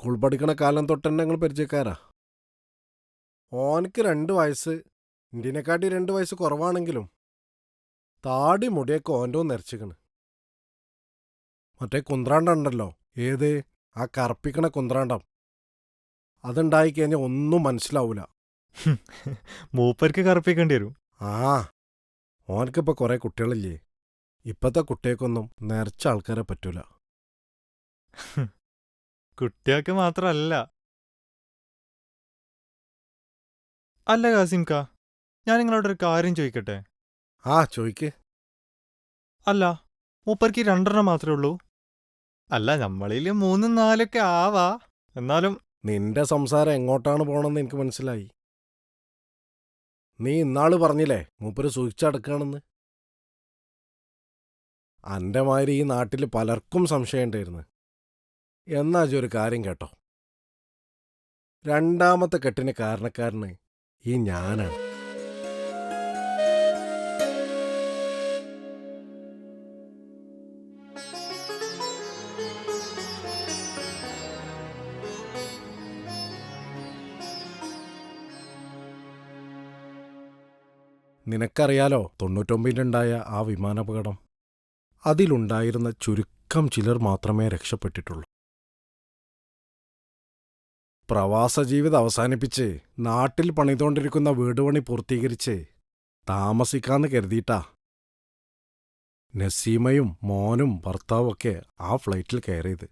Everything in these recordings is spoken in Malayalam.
സ്കൂൾ പഠിക്കണ കാലം തൊട്ടന്നെ ഞങ്ങൾ പരിചയക്കാരാ? ഓനക്ക് രണ്ട് വയസ്സ് ഇന്ത്യനെക്കാട്ടി രണ്ട് വയസ്സ് കുറവാണെങ്കിലും താടി മുടിയൊക്കെ ഓന്റെ നിരച്ചിക്കണ് മറ്റേ കുന്ത്രാണ്ടുണ്ടല്ലോ ഏത്? ആ കറുപ്പിക്കണ കുന്ത്രാണ്ടം. അതുണ്ടായി കഴിഞ്ഞാൽ ഒന്നും മനസ്സിലാവൂല. മൂപ്പർക്ക് കറുപ്പിക്കേണ്ടി വരും. ആ ഓനക്കിപ്പോൾ കുറേ കുട്ടികളില്ലേ? ഇപ്പത്തെ കുട്ടികൾക്കൊന്നും നിറച്ച ആൾക്കാരെ പറ്റൂല. കുട്ടിയാക്ക് മാത്രല്ല. അല്ല കാസിംക ഞാൻ നിങ്ങളോട് ഒരു കാര്യം ചോദിക്കട്ടെ? ആ ചോദിക്ക്. അല്ല മൂപ്പർക്ക് രണ്ടെണ്ണം മാത്രമേ ഉള്ളൂ. അല്ല നമ്മളിൽ മൂന്നും നാലൊക്കെ ആവാ. എന്നാലും നിന്റെ സംസാരം എങ്ങോട്ടാണ് പോണെന്ന് എനിക്ക് മനസ്സിലായി. നീ ഇന്നാൾ പറഞ്ഞില്ലേ മൂപ്പര് സൂക്ഷിച്ചടക്കാണെന്ന് അന്റെ മാതിരി ഈ നാട്ടിൽ പലർക്കും സംശയമുണ്ടായിരുന്നു എന്നാ ഒരു കാര്യം കേട്ടോ. രണ്ടാമത്തെ കെട്ടിന് കാരണക്കാരന് ഈ ഞാനാണ്. നിനക്കറിയാലോ തൊണ്ണൂറ്റൊമ്പതിലുണ്ടായ ആ വിമാനാപകടം. അതിലുണ്ടായിരുന്ന ചുരുക്കം ചിലർ മാത്രമേ രക്ഷപ്പെട്ടിട്ടുള്ളൂ. പ്രവാസ ജീവിതം അവസാനിപ്പിച്ച് നാട്ടിൽ പണിതുകൊണ്ടിരിക്കുന്ന വീടുപണി പൂർത്തീകരിച്ച് താമസിക്കാന്ന് കരുതിയിട്ടാ. നസീമയും മോനും ഭർത്താവൊക്കെ ആ ഫ്ലൈറ്റിൽ കയറിയത്.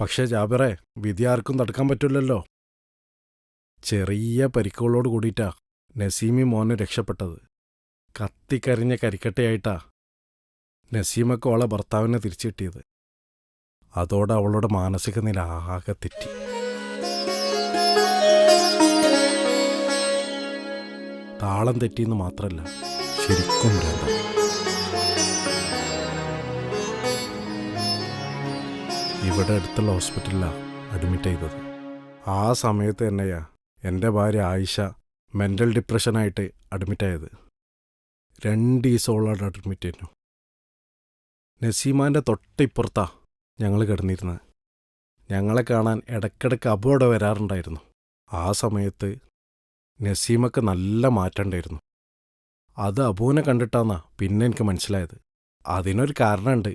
പക്ഷേ ജാബിറെ വിധി ആർക്കും തടുക്കാൻ പറ്റില്ലല്ലോ. ചെറിയ പരിക്കുകളോട് കൂടിയിട്ടാ നസീമി മോന് രക്ഷപ്പെട്ടത്. കത്തിക്കരിഞ്ഞ കരിക്കട്ടയായിട്ടാ നസീമക്ക് അവളെ ഭർത്താവിനെ തിരിച്ചു കിട്ടിയത്. അതോടെ അവളുടെ മാനസിക നില ആകെ തെറ്റി. താളം തെറ്റിയെന്ന് മാത്രല്ല ശരിക്കും ഭ്രാന്തം. ഇവിടെ അടുത്തുള്ള ഹോസ്പിറ്റലിലാണ് അഡ്മിറ്റ് ചെയ്തത്. ആ സമയത്ത് തന്നെയാ എന്റെ ഭാര്യ ആയിഷ മെന്റൽ ഡിപ്രഷനായിട്ട് അഡ്മിറ്റായത് രണ്ട് ദിവസമുള്ള അഡ്മിറ്റ് ചെയ്യുന്നു നസീമാന്റെ തൊട്ടിപ്പുറത്താ ഞങ്ങൾ കിടന്നിരുന്നത്. ഞങ്ങളെ കാണാൻ ഇടയ്ക്കിടയ്ക്ക് അബു അവിടെ വരാറുണ്ടായിരുന്നു. ആ സമയത്ത് നസീമക്ക് നല്ല മാറ്റമുണ്ടായിരുന്നു അത് അബുവിനെ കണ്ടിട്ടാന്നാ പിന്നെ എനിക്ക് മനസ്സിലായത്. അതിനൊരു കാരണമുണ്ട്.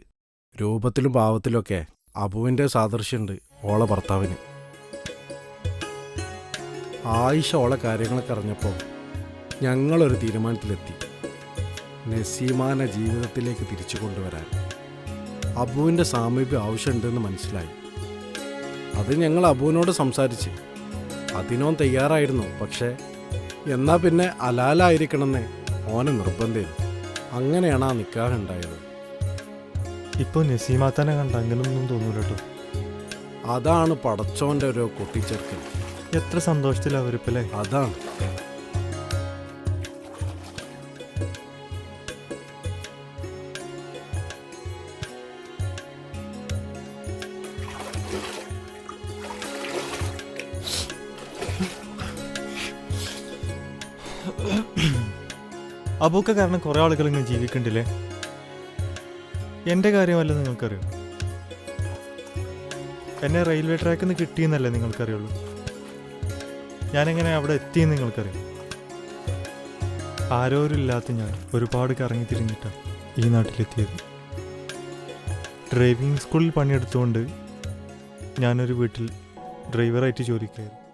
രൂപത്തിലും ഭാവത്തിലുമൊക്കെ അബുവിന്റെ സാദൃശ്യമുണ്ട് ഓളെ ഭർത്താവിന്. ആയിഷ ഓളെ കാര്യങ്ങളൊക്കെ അറിഞ്ഞപ്പോൾ ഞങ്ങളൊരു തീരുമാനത്തിലെത്തി. നസീമാനെ ജീവിതത്തിലേക്ക് തിരിച്ചു കൊണ്ടുവരാൻ. അബുവിന്റെ സാമീപ്യം ആവശ്യമുണ്ടെന്ന് മനസ്സിലായി. അത് ഞങ്ങൾ അബുവിനോട് സംസാരിച്ച്. അതിനോൻ തയ്യാറായിരുന്നു പക്ഷേ എന്നാൽ പിന്നെ അലാലായിരിക്കണമെന്ന് ഓനെ നിർബന്ധം അങ്ങനെയാണ് ആ നിക്കാഹ് ഉണ്ടായത്. ഇപ്പോൾ നസീമാത്തനെ കണ്ട അങ്ങനൊന്നും തോന്നൂല കേട്ടോ അതാണ് പടച്ചോന്റെ ഒരു കുട്ടിച്ചേർക്കൽ. എത്ര സന്തോഷത്തിലാണ് അവരിപ്പല്ലേ? അതാണ്. അബൂക്ക കാരണം കുറെ ആളുകൾ ഇങ്ങനെ ജീവിക്കണ്ടില്ലേ? എന്റെ കാര്യമല്ല നിങ്ങൾക്കറിയോ? എന്നെ റെയിൽവേ ട്രാക്കിൽ നിന്ന് കിട്ടിയെന്നല്ലേ നിങ്ങൾക്കറിയുള്ളൂ. ഞാനെങ്ങനെ അവിടെ എത്തിയെന്ന് നിങ്ങൾക്കറിയാം. ആരോരില്ലാത്ത ഞാൻ ഒരുപാട് കറങ്ങി തിരിഞ്ഞിട്ടാണ് ഈ നാട്ടിലെത്തിയത്. ഡ്രൈവിംഗ് സ്കൂളിൽ പണിയെടുത്തുകൊണ്ട് ഞാനൊരു വീട്ടിൽ ഡ്രൈവറായിട്ട് ജോലിക്കായിരുന്നു